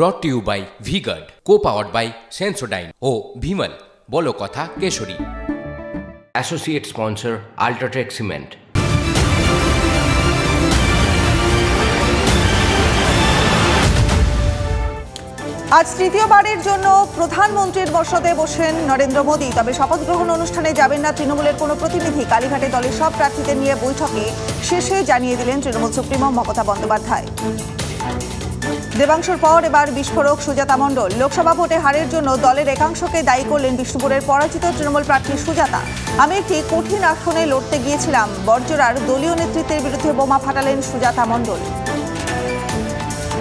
Brought to you by Vguard co powered by Sensodyne ও ভিমল বলো কথা Keshari. Associate sponsor UltraTech cement আজ তৃতীয়বারের জন্য প্রধানমন্ত্রীর বসতে বসেন নরেন্দ্র মোদী। তবে শপথ গ্রহণ অনুষ্ঠানে যাবেন না তৃণমূলের কোনো প্রতিনিধি। কালীঘাটে দলের সব প্রার্থীদের নিয়ে বৈঠকে শেষে জানিয়ে দিলেন তৃণমূল সুপ্রিমো মমতা বন্দ্যোপাধ্যায়। দেবাংশুর পর এবার বিস্ফোরক সুজাতা মণ্ডল। লোকসভা ভোটে হারের জন্য দলের একাংশকে দায়ী করলেন বিষ্ণুপুরের পরাজিত তৃণমূল প্রার্থী সুজাতা। আমি একটি কঠিন আসনে লড়তে গিয়েছিলাম। বর্জরার দলীয় নেতৃত্বের বিরুদ্ধে বোমা ফাটালেন সুজাতা মণ্ডল।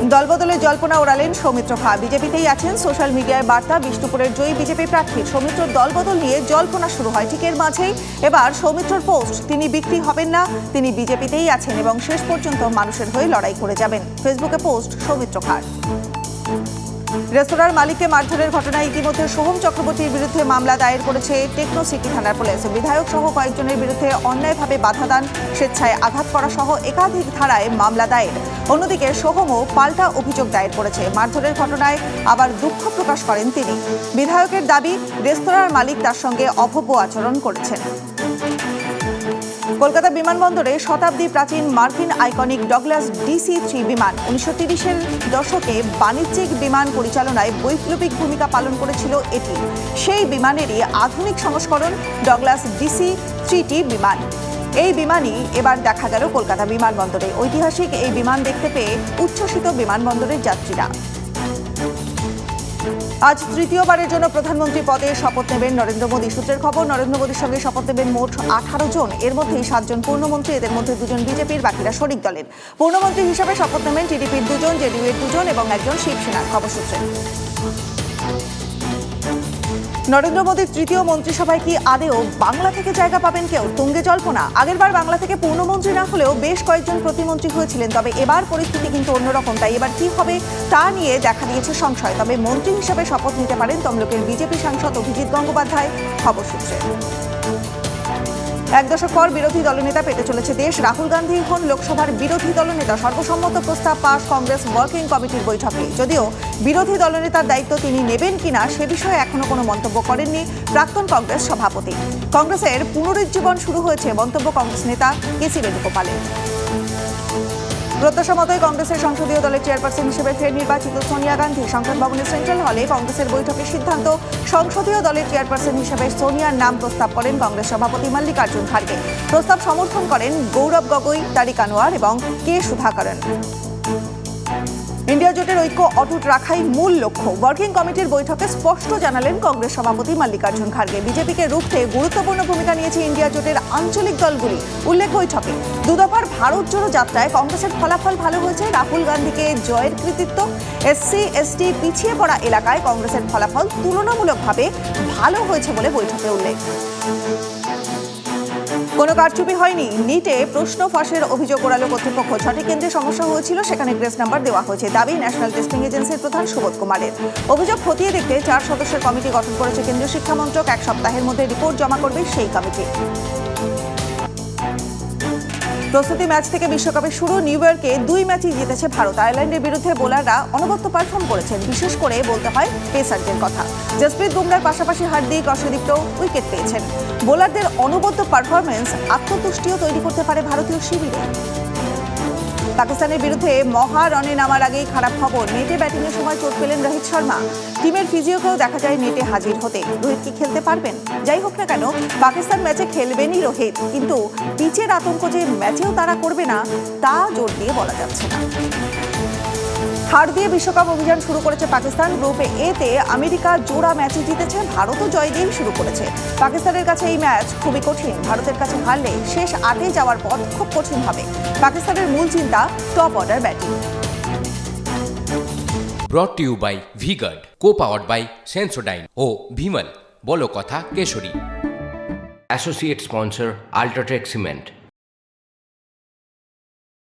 দলবদলে জল্পনা ওড়ালেন সৌমিত্র খা বিজেপিতেই আছেন সোশ্যাল মিডিয়ায় বার্তা। বিষ্ণুপুরের জয়ী বিজেপি প্রার্থী সৌমিত্রর দলবদল নিয়ে জল্পনা শুরু হয়। ঠিক এর মাঝেই এবার সৌমিত্রর পোস্ট। তিনি বিক্রি হবেন না, তিনি বিজেপিতেই আছেন এবং শেষ পর্যন্ত মানুষের হয়ে লড়াই করে যাবেন। ফেসবুকে পোস্ট সৌমিত্র খার রেস্তোরাঁর মালিককে মারধরের ঘটনায় ইতিমধ্যে সোহম চক্রবর্তীর বিরুদ্ধে মামলা দায়ের করেছে টেকনো সিটি থানার পুলিশ। বিধায়ক সহ কয়েকজনের বিরুদ্ধে অন্যায়ভাবে বাধা দান, স্বেচ্ছায় আঘাত করা সহ একাধিক ধারায় মামলা দায়ের। অন্যদিকে সোহমও পাল্টা অভিযোগ দায়ের করেছে। মারধরের ঘটনায় আবার দুঃখ প্রকাশ করেন তিনি। বিধায়কের দাবি, রেস্তোরাঁর মালিক তার সঙ্গে অভব্য আচরণ করেছেন। কলকাতা বিমানবন্দরে শতাব্দী প্রাচীন মার্কিন আইকনিক ডগলাস ডিসি থ্রি বিমান উনিশশো তিরিশের দশকে বাণিজ্যিক বিমান পরিচালনায় বৈপ্লবিক ভূমিকা পালন করেছিল এটি। সেই বিমানেরই আধুনিক সংস্করণ ডগলাস ডিসি থ্রিটি বিমান। এই বিমানই এবার দেখা গেল কলকাতা বিমানবন্দরে। ঐতিহাসিক এই বিমান দেখতে পেয়ে উচ্ছ্বসিত বিমানবন্দরের যাত্রীরা। আজ তৃতীয়বারের জন্য প্রধানমন্ত্রী পদে শপথ নেবেন নরেন্দ্র মোদী। সূত্রের খবর, নরেন্দ্র মোদীর সঙ্গে শপথ নেবেন মোট আঠারো জন। এর মধ্যেই সাতজন পূর্ণমন্ত্রী, এদের মধ্যে দুজন বিজেপির, বাকিরা শরিক দলের। পূর্ণমন্ত্রী হিসাবে শপথ নেবেন টিডিপির দুজন জেডিইউ এর দুজন এবং একজন শিবসেনার খবর সূত্রে নরেন্দ্র মোদীর তৃতীয় মন্ত্রিসভায় কি আদেও বাংলা থেকে জায়গা পাবেন কেউ? তুঙ্গে জল্পনা। আগেরবার বাংলা থেকে পূর্ণমন্ত্রী না হলেও বেশ কয়েকজন প্রতিমন্ত্রী হয়েছিলেন, তবে এবার পরিস্থিতি কিন্তু অন্যরকম। তাই এবার কি হবে তা নিয়ে দেখা দিয়েছে সংশয়। তবে মন্ত্রী হিসেবে শপথ নিতে পারেন তমলুকের বিজেপি সাংসদ অভিজিৎ গঙ্গোপাধ্যায়। খবর সূত্রে। এক দশক পর বিরোধী দলনেতা পেতে চলেছে দেশ। রাহুল গান্ধী হন লোকসভার বিরোধী দলনেতা। সর্বসম্মত প্রস্তাব পাশ কংগ্রেস ওয়ার্কিং কমিটির বৈঠকে। যদিও বিরোধী দলনেতার দায়িত্ব তিনি নেবেন কিনা সে বিষয়ে এখনও কোনো মন্তব্য করেননি প্রাক্তন কংগ্রেস সভাপতি। কংগ্রেসের পুনরুজ্জীবন শুরু হয়েছে মন্তব্য কংগ্রেস নেতা কেসি বেণুগোপালের। প্রত্যাশা মতোই কংগ্রেসের সংসদীয় দলের চেয়ারপারসন হিসেবে ফের নির্বাচিত সোনিয়া গান্ধী। সংসদ ভবনের সেন্ট্রাল হলে কংগ্রেসের বৈঠকের সিদ্ধান্ত সংসদীয় দলের চেয়ারপারসন হিসেবে সোনিয়ার নাম প্রস্তাব করেন কংগ্রেস সভাপতি মল্লিকার্জুন খাড়গে প্রস্তাব সমর্থন করেন গৌরব গগৈ, তারিক আনোয়ার এবং কে সুধাকরণ। ইন্ডিয়া জোটের ঐক্য অটুট রাখাই মূল লক্ষ্য। ওয়ার্কিং কমিটির বৈঠকে স্পষ্ট জানালেন কংগ্রেস সভাপতি মল্লিকার্জুন খাড়গে বিজেপিকে রুখতে গুরুত্বপূর্ণ ভূমিকা নিয়েছে ইন্ডিয়া জোটের আঞ্চলিক দলগুলি। উল্লেখ বৈঠকে দুদফার ভারত জোড়ো যাত্রায় কংগ্রেসের ফলাফল ভালো হয়েছে। রাহুল গান্ধীকে জয়ের কৃতিত্ব এসসি এসটি পিছিয়ে পড়া এলাকায় কংগ্রেসের ফলাফল তুলনামূলকভাবে ভালো হয়েছে বলে বৈঠকে উল্লেখ। কোনো কারচুপি হয়নি। নিটে প্রশ্ন ফাঁসের অভিযোগ করালো কর্তৃপক্ষ। ছটি কেন্দ্রে সমস্যা হয়েছিল, সেখানে গ্রেস নাম্বার দেওয়া হয়েছে। দাবি, ন্যাশনাল টেস্টিং এজেন্সির প্রধান সুবোধ কুমারের। অভিযোগ খতিয়ে দেখতে চার সদস্যের কমিটি গঠন করেছে কেন্দ্রীয় শিক্ষামন্ত্রক। এক সপ্তাহের মধ্যে রিপোর্ট জমা করবে সেই কমিটি। প্রস্তুতি ম্যাচ থেকে বিশ্বকাপের শুরু নিউ ইয়র্কে দুই ম্যাচই জিতেছে ভারত। আয়ারল্যান্ডের বিরুদ্ধে বোলাররা অনবদ্য পারফর্ম করেছেন, বিশেষ করে বলতে হয় পেসারদের কথা। জসপ্রীত বুমরার পাশাপাশি হার্দিক অসদীপ্ত উইকেট পেয়েছেন। বোলারদের অনবদ্য পারফরমেন্স আত্মতুষ্টিও তৈরি করতে পারে ভারতীয় শিবিরে। পাকিস্তানের বিরুদ্ধে মহা রনে নামার আগেই খারাপ খবর। নেটে ব্যাটিংয়ের সময় চোট পেলেন রোহিত শর্মা। টিমের ফিজিওকেও দেখা যায় নেটে হাজির হতে। রোহিত কি খেলতে পারবেন? যাই হোক না কেন, পাকিস্তান ম্যাচে খেলবেনই রোহিত। কিন্তু পিচের আতঙ্ক যে ম্যাচেও তারা করবে না, তা জোর দিয়ে বলা যাচ্ছে না। হার দিয়ে বিশ্বকাপ অভিযান শুরু করেছে পাকিস্তান। গ্রুপে এতে আমেরিকা জোড়া ম্যাচে জিতেছে ভারতও জয় দিয়েই শুরু করেছে। পাকিস্তানের কাছে এই ম্যাচ খুবই কঠিন। ভারতের কাছে হারলে শেষ আটে যাওয়ার পথ খুব কঠিন হবে পাকিস্তানের মূল চিন্তা top order batting. Brought to you by Vguard co powered by Sensodyne ও ভিমল বলো কথা Keshari. Associate sponsor UltraTech cement